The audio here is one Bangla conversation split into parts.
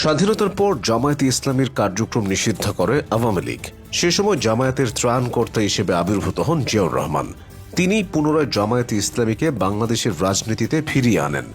স্বাধীনতার পর জামায়াতে ইসলামীর কার্যক্রম নিষিদ্ধ করে আওয়ামী লীগ। সে সময় জামায়াতের ত্রাণকর্তা হিসেবে আবির্ভূত হন জিয়াউর রহমান। তিনি পুনরায় জামায়াতে ইসলামীকে বাংলাদেশের রাজনীতিতে ফিরিয়ে আনেন।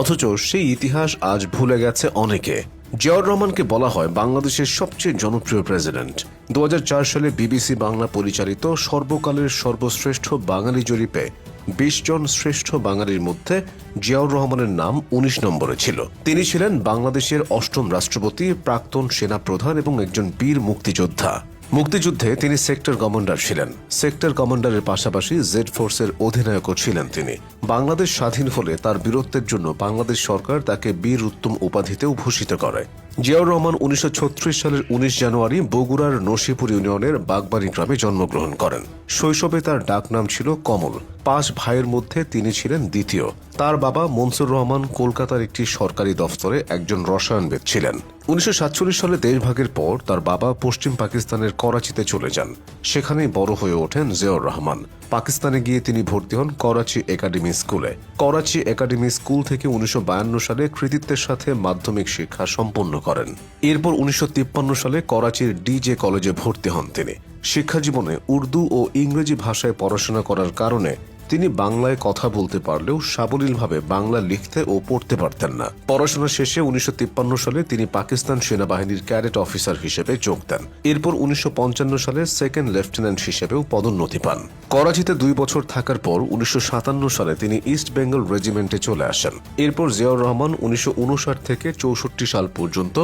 অথচ সেই ইতিহাস আজ ভুলে গেছে অনেকে। জিয়াউর রহমানকে বলা হয় বাংলাদেশের সবচেয়ে জনপ্রিয় প্রেসিডেন্ট। দু হাজার চার সালে বিবিসি বাংলা পরিচালিত সর্বকালের সর্বশ্রেষ্ঠ বাঙালি জরিপে বিশ জন শ্রেষ্ঠ বাঙালির মধ্যে জিয়াউর রহমানের নাম ১৯ নম্বরে ছিল। তিনি ছিলেন বাংলাদেশের অষ্টম রাষ্ট্রপতি, প্রাক্তন সেনাপ্রধান এবং একজন বীর মুক্তিযোদ্ধা। মুক্তিযুদ্ধে তিনি সেক্টর কমান্ডার ছিলেন। সেক্টর কমান্ডারের পাশাপাশি জেড ফোর্সের অধিনায়কও ছিলেন তিনি। বাংলাদেশ স্বাধীন হলে তার বীরত্বের জন্য বাংলাদেশ সরকার তাকে বীর উত্তম উপাধিতেও ভূষিত করে। জিয়াউর রহমান উনিশশো ছত্রিশ সালের উনিশ জানুয়ারি বগুড়ার নসিপুর ইউনিয়নের বাগবাড়ি গ্রামে জন্মগ্রহণ করেন। শৈশবে তার ডাকনাম ছিল কমল। পাঁচ ভাইয়ের মধ্যে তিনি ছিলেন দ্বিতীয়। তার বাবা মনসুর রহমান কলকাতার একটি সরকারি দফতরে একজন রসায়নবিদ ছিলেন। উনিশশো সাতচল্লিশ সালে দেশভাগের পর তার বাবা পশ্চিম পাকিস্তানের করাচিতে চলে যান। সেখানেই বড় হয়ে ওঠেন জিয়াউর রহমান। পাকিস্তানে গিয়ে তিনি ভর্তি হন করাচি একাডেমি স্কুলে। করাচি একাডেমি স্কুল থেকে উনিশশো বায়ান্ন সালে কৃতিত্বের সাথে মাধ্যমিক শিক্ষা সম্পন্ন করেন। এরপর উনিশশো তিপ্পান্ন সালে করাচির ডিজে কলেজে ভর্তি হন তিনি। শিক্ষা জীবনে উর্দু ও ইংরেজি ভাষায় পড়াশোনা করার কারণে তিনি বাংলায় কথা বলতে পারলেও সাবলীলভাবে বাংলা লিখতে ও পড়তে পারতেন না। পড়াশোনা শেষে উনিশশো সালে তিনি পাকিস্তান সেনাবাহিনীর ক্যাডেট অফিসার হিসেবে যোগ দেন। এরপর উনিশশো পঞ্চান্ন সালে সেকেন্ড লেফটেন্যান্ট হিসেবেও পদোন্নতি পান। করাচিতে দুই বছর থাকার পর উনিশশো সাতান্ন সালে তিনি ইস্ট বেঙ্গল রেজিমেন্টে চলে আসেন। এরপর জিয়াউর রহমান উনিশশো উনষাট থেকে চৌষট্টি সাল পর্যন্ত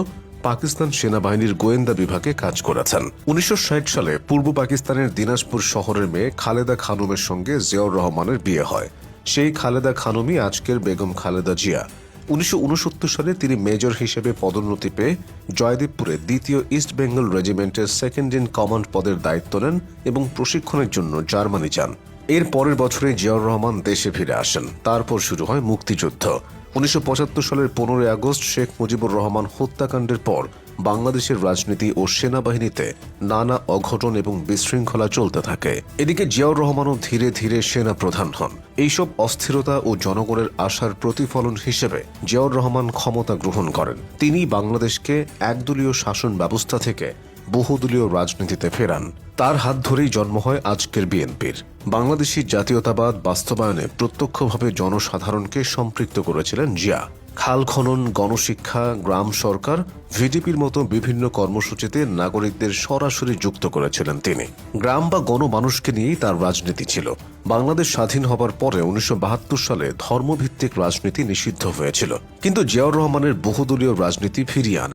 পাকিস্তান সেনাবাহিনীর গোয়েন্দা বিভাগে কাজ করেছেন। উনিশশো ষাট সালে পূর্ব পাকিস্তানের দিনাজপুর শহরের মেয়ে খালেদা খানুমের সঙ্গে জিয়াউর রহমানের বিয়ে হয়। সেই খালেদা খানুমই আজকের বেগম খালেদা জিয়া। উনিশশো উনসত্তর সালে তিনি মেজর হিসেবে পদোন্নতি পেয়ে জয়দেবপুরে দ্বিতীয় ইস্ট বেঙ্গল রেজিমেন্টের সেকেন্ড ইন কমান্ড পদের দায়িত্ব নেন এবং প্রশিক্ষণের জন্য জার্মানি যান। এর পরের বছরে জিয়াউর রহমান দেশে ফিরে আসেন। তারপর শুরু হয় মুক্তিযুদ্ধ। উনিশশো পঁচাত্তর সালের পনেরোই আগস্ট শেখ মুজিবুর রহমান হত্যাকাণ্ডের পর বাংলাদেশের রাজনীতি ও সেনাবাহিনীতে নানা অঘটন এবং বিশৃঙ্খলা চলতে থাকে। এদিকে জিয়াউর রহমানও ধীরে ধীরে সেনা প্রধান হন। এইসব অস্থিরতা ও জনগণের আশার প্রতিফলন হিসেবে জিয়াউর রহমান ক্ষমতা গ্রহণ করেন। তিনি বাংলাদেশকে একদলীয় শাসন ব্যবস্থা থেকে বহুদলীয় রাজনীতিতে ফেরান। তার হাত ধরেই জন্ম হয় আজকের বিএনপির। বাংলাদেশি জাতীয়তাবাদ বাস্তবায়নে প্রত্যক্ষভাবে জনসাধারণকে সম্পৃক্ত করেছিলেন জিয়া। খাল খনন, গণশিক্ষা, গ্রাম সরকার, ভিডিপির মতো বিভিন্ন কর্মসূচিতে নাগরিকদের সরাসরি যুক্ত করেছিলেন তিনি। গ্রাম বা গণমানুষকে নিয়েই তার রাজনীতি ছিল। বাংলাদেশ স্বাধীন হবার পরে উনিশশো বাহাত্তর সালে ধর্মভিত্তিক রাজনীতি নিষিদ্ধ হয়েছিল। কিন্তু জিয়াউর রহমানের বহুদলীয় রাজনীতি ফিরিয়ে আনে